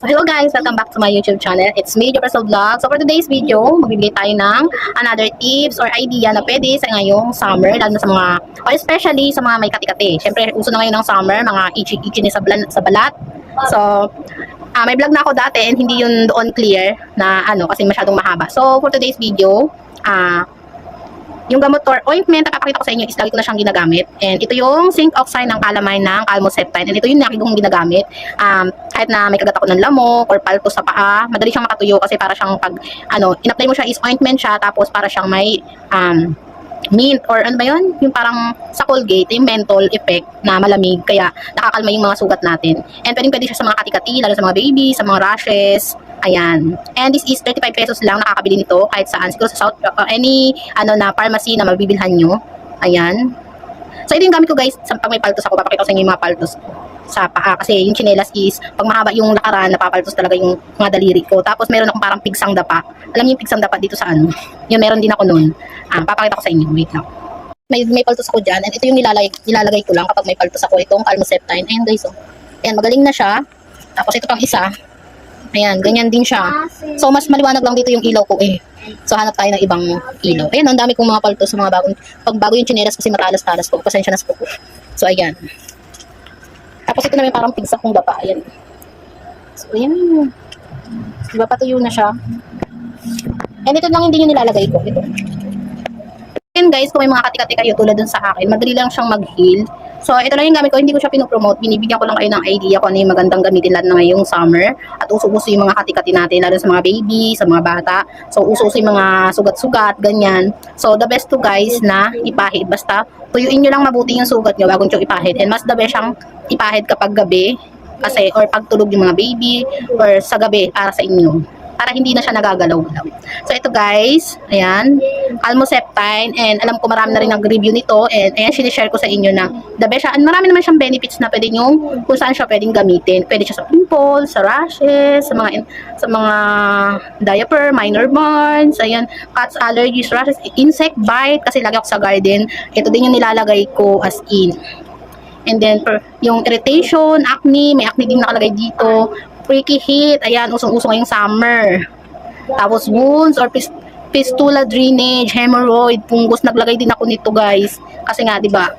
Hello guys, welcome back to my YouTube channel. It's me, Jefferson Vlog. So for today's video, magbibigay tayo ng another tips or idea na pwede sa ngayong summer, lalo na sa mga, or especially sa mga may kati-kati. Siyempre, uso na ngayon ng summer, mga itchy-itchy sa, sa balat. So, ah may vlog na ako dati and hindi yun doon clear na ano, kasi masyadong mahaba. So for today's video, ah yung gamot or ointment na papakita ko sa inyo is lagi ko na siyang ginagamit. And ito yung zinc oxide ng calamine ng calmoseptine. And ito yung lagi kong ginagamit. Um, kahit na may kagat ako ng lamok or palto sa paa, madali siyang makatuyo kasi para siyang pag, ano, in-apply mo siya is ointment siya tapos para siyang may, um, mint or ano ba yun? Yung parang sa Colgate, yung menthol effect na malamig kaya nakakalma yung mga sugat natin. And pwedeng pwede siya sa mga kati-kati, lalo sa mga baby, sa mga rashes, Ayan. And this is 35 pesos lang nakakabili nito kahit saan. Siguro sa South, uh, any ano na pharmacy na mabibilhan nyo. Ayan. So ito yung gamit ko guys. Sa pag may paltos ako, papakita ko sa inyo yung mga paltos sa paa. Kasi yung chinelas is, pag mahaba yung lakaran, napapaltos talaga yung mga daliri ko. Tapos meron akong parang pigsang dapa. Alam niyo yung pigsang dapa dito sa ano? Yun, meron din ako nun. Ah, papakita ko sa inyo. Wait lang. May, may paltos ako dyan. And ito yung nilalagay, nilalagay ko lang kapag may paltos ako. Itong calmoseptine. Ayan guys, oh. Ayan, magaling na siya. Tapos ito pang isa. Ayan, ganyan din siya. So, mas maliwanag lang dito yung ilaw ko eh. So, hanap tayo ng ibang ilaw. Ayan, ang dami kong mga paltos sa mga bagong, pag bago yung chinelas kasi matalas-talas ko. Pasensya na sa kuko. So, ayan. Tapos ito naman parang pigsa kong dapa. Ayan. So, ayan. Diba, patuyo na siya. And ito lang hindi yung nilalagay ko. Ito. Ayan guys, kung may mga kati-kati kayo tulad dun sa akin, madali lang siyang mag-heal. So, ito lang yung gamit ko. Hindi ko siya pinopromote. Binibigyan ko lang kayo ng idea kung ano yung magandang gamitin lahat na ngayong summer. At uso-uso yung mga kati-kati natin, lalo sa mga baby, sa mga bata. So, uso-uso yung mga sugat-sugat, ganyan. So, the best to guys na ipahid. Basta, tuyuin nyo lang mabuti yung sugat nyo bago nyo ipahid. And mas the best siyang ipahid kapag gabi. Kasi, or pagtulog yung mga baby, or sa gabi para sa inyo para hindi na siya nagagalaw-galaw. So, ito guys, ayan, Almoseptine, and alam ko marami na rin nag-review nito, and ayan, sinishare ko sa inyo na the best siya, and marami naman siyang benefits na pwede nyo, kung saan siya pwedeng gamitin. Pwede siya sa pimples, sa rashes, sa mga, sa mga diaper, minor burns, ayan, cuts, allergies, rashes, insect bite, kasi lagi ako sa garden, ito din yung nilalagay ko as in. And then, per, yung irritation, acne, may acne din nakalagay dito. Freaky heat, ayan, usong-uso ngayong summer. Tapos wounds or fistula drainage, hemorrhoid, fungus, naglagay din ako nito guys. Kasi nga, di ba,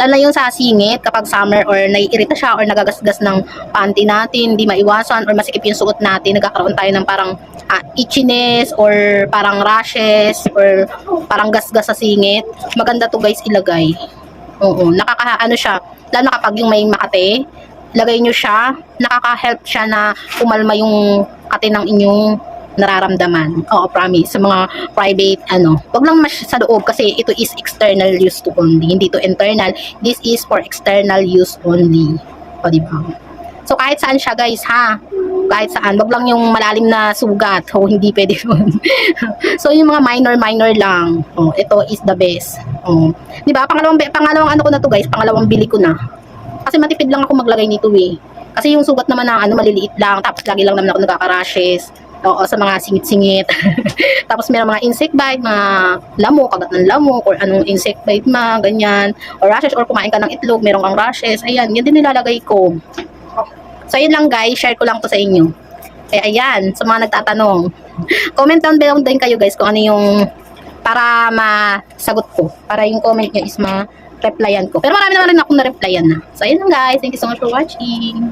lalo yung sa singit kapag summer or naiirita siya or nagagasgas ng panty natin, di maiwasan or masikip yung suot natin, nagkakaroon tayo ng parang ah, itchiness or parang rashes or parang gasgas sa singit. Maganda to guys ilagay. Oo, nakaka ano siya, lalo na kapag yung may makate, lagay nyo siya, nakaka-help siya na umalma yung kate ng inyong nararamdaman. Oo, promise. Sa mga private, ano, wag lang mas sa loob kasi ito is external use to only. Hindi to internal. This is for external use only. O, di ba? So, kahit saan siya, guys, ha? Kahit saan. Wag lang yung malalim na sugat. O, hindi pwede yun. so, yung mga minor-minor lang. O, ito is the best. O, di ba? Pangalawang, pangalawang ano ko na to, guys. Pangalawang bili ko na. Kasi matipid lang ako maglagay nito, eh. Kasi yung sugat naman na ano, maliliit lang. Tapos, lagi lang naman ako nagkaka-rashes. Oo, sa mga singit-singit. Tapos meron mga insect bite, mga lamok, kagat ng lamok, or anong insect bite ma, ganyan. Or rashes, or kumain ka ng itlog, meron kang rashes. Ayan, yan din nilalagay ko. So, yun lang guys, share ko lang to sa inyo. Kaya ayan, sa mga nagtatanong. Comment down below din kayo guys kung ano yung para masagot ko. Para yung comment nyo is ma-replyan ko. Pero marami naman rin akong na-replyan na. So, ayun lang guys. Thank you so much for watching.